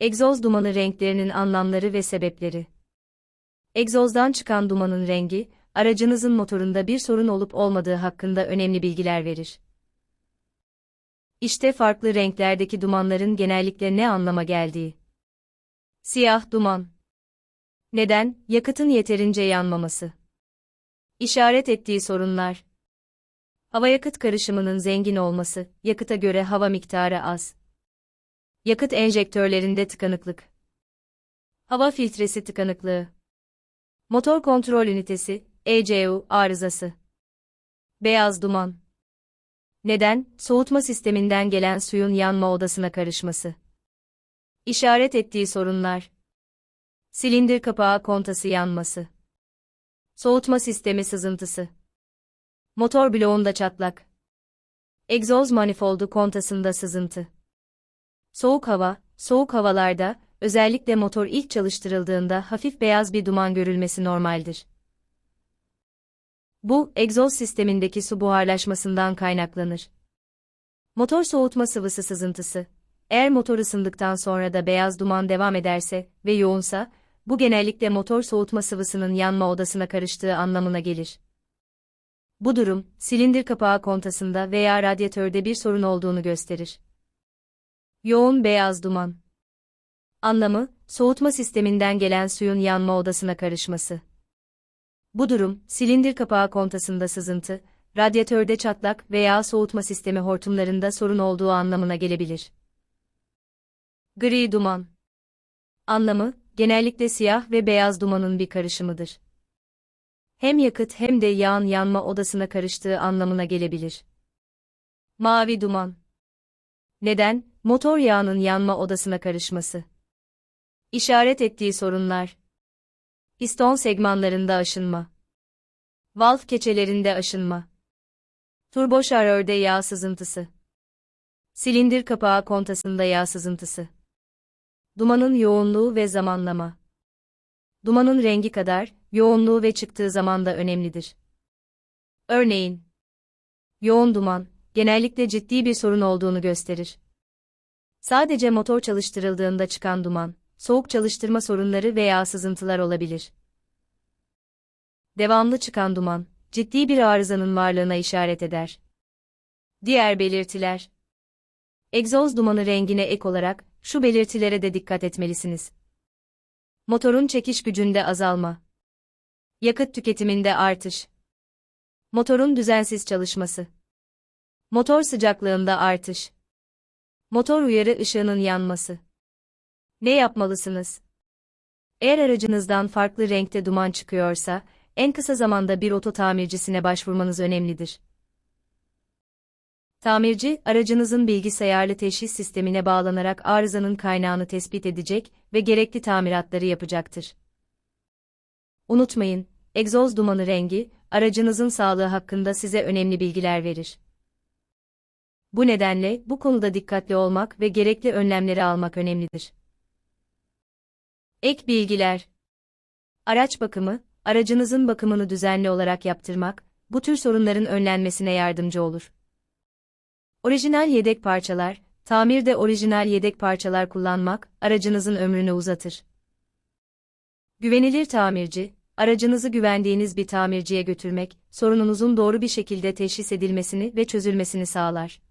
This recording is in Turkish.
Egzoz dumanı renklerinin anlamları ve sebepleri. Egzozdan çıkan dumanın rengi, aracınızın motorunda bir sorun olup olmadığı hakkında önemli bilgiler verir. İşte farklı renklerdeki dumanların genellikle ne anlama geldiği. Siyah duman. Neden? Yakıtın yeterince yanmaması. İşaret ettiği sorunlar. Hava yakıt karışımının zengin olması, yakıta göre hava miktarı az. Yakıt enjektörlerinde tıkanıklık. Hava filtresi tıkanıklığı. Motor kontrol ünitesi, ECU, arızası. Beyaz duman. Neden? Soğutma sisteminden gelen suyun yanma odasına karışması. İşaret ettiği sorunlar. Silindir kapağı kontası yanması. Soğutma sistemi sızıntısı. Motor bloğunda çatlak. Egzoz manifoldu kontasında sızıntı. Soğuk hava, soğuk havalarda, özellikle motor ilk çalıştırıldığında hafif beyaz bir duman görülmesi normaldir. Bu, egzoz sistemindeki su buharlaşmasından kaynaklanır. Motor soğutma sıvısı sızıntısı. Eğer motor ısındıktan sonra da beyaz duman devam ederse ve yoğunsa, bu genellikle motor soğutma sıvısının yanma odasına karıştığı anlamına gelir. Bu durum, silindir kapağı kontasında veya radyatörde bir sorun olduğunu gösterir. Yoğun beyaz duman. Anlamı, soğutma sisteminden gelen suyun yanma odasına karışması. Bu durum, silindir kapağı kontasında sızıntı, radyatörde çatlak veya soğutma sistemi hortumlarında sorun olduğu anlamına gelebilir. Gri duman. Anlamı, genellikle siyah ve beyaz dumanın bir karışımıdır. Hem yakıt hem de yağın yanma odasına karıştığı anlamına gelebilir. Mavi duman. Neden? Motor yağının yanma odasına karışması. İşaret ettiği sorunlar. Piston segmanlarında aşınma. Valv keçelerinde aşınma. Turbo şarjörde yağ sızıntısı. Silindir kapağı kontasında yağ sızıntısı. Dumanın yoğunluğu ve zamanlama. Dumanın rengi kadar, yoğunluğu ve çıktığı zaman da önemlidir. Örneğin, yoğun duman, genellikle ciddi bir sorun olduğunu gösterir. Sadece motor çalıştırıldığında çıkan duman, soğuk çalıştırma sorunları veya sızıntılar olabilir. Devamlı çıkan duman, ciddi bir arızanın varlığına işaret eder. Diğer belirtiler Egzoz dumanı rengine ek olarak, şu belirtilere de dikkat etmelisiniz. Motorun çekiş gücünde azalma. Yakıt tüketiminde artış. Motorun düzensiz çalışması. Motor sıcaklığında artış. Motor uyarı ışığının yanması. Ne yapmalısınız? Eğer aracınızdan farklı renkte duman çıkıyorsa, en kısa zamanda bir oto tamircisine başvurmanız önemlidir. Tamirci, aracınızın bilgisayarlı teşhis sistemine bağlanarak arızanın kaynağını tespit edecek ve gerekli tamiratları yapacaktır. Unutmayın, egzoz dumanı rengi, aracınızın sağlığı hakkında size önemli bilgiler verir. Bu nedenle bu konuda dikkatli olmak ve gerekli önlemleri almak önemlidir. Ek bilgiler Araç bakımı, aracınızın bakımını düzenli olarak yaptırmak, bu tür sorunların önlenmesine yardımcı olur. Orijinal yedek parçalar, tamirde orijinal yedek parçalar kullanmak, aracınızın ömrünü uzatır. Güvenilir tamirci, aracınızı güvendiğiniz bir tamirciye götürmek, sorununuzun doğru bir şekilde teşhis edilmesini ve çözülmesini sağlar.